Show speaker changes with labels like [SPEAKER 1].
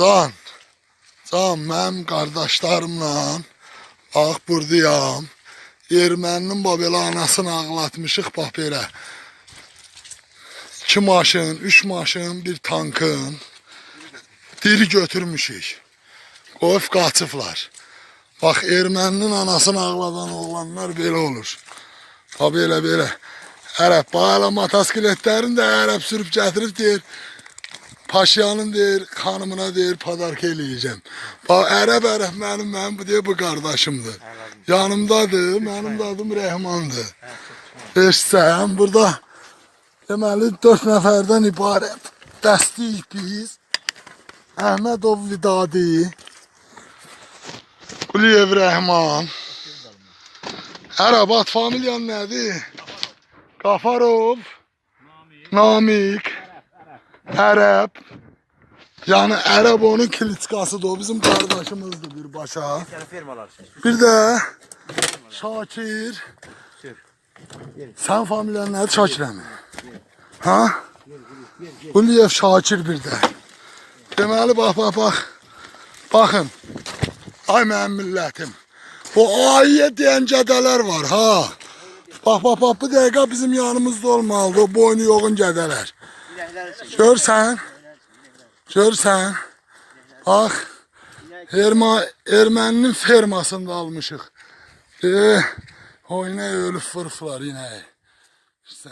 [SPEAKER 1] Can, can mənim qardaşlarımla bax buradayam. Erməninin bax belə anasını ağlatmışıq bax belə. İki maşın, üç maşın, bir tankın diri götürmüşük. Qoyub qaçıblar. Bax erməninin anasını ağladan oğlanlar belə olur. Ha belə belə. Ərəb bağla motosikletlərini də ərəb sürüb gətirib deyir. Paşyanın deyir, xanımına deyir, padarka eləyəcəm. Bax, ərəb ərəb mənim, mənim bu deyir, bu qardaşımdır. Yanımdadır, mənim də adım Rəhmandır. Eşsən, burada deməli dörd nəfərdən ibarət dəstəyik biz. Əhmədov Vidadi, Quliyev Rəhman. Ərəb ad familyan nədir? Qafarov, Namik, Ərəb. Yəni Ərəb onun klitskasıdır, o bizim.
[SPEAKER 2] Yəni firmalar üçün.
[SPEAKER 1] Bir də Şakir. Sən familyan nədir Şakir əmi? Ha? Quliyev Şakir bir də. Deməli bax bax bax. Baxın. Ay mənim millətim. Bu ayyə deyən gədələr var ha. Bax bax bax bu dəqiqə bizim yanımızda olmalıdır o boynu yoğun gədələr. Görsən? Görsən? Bax. Erma, erməninin fermasında almışıq. E, o inək ölüb fırflar inək. İşte.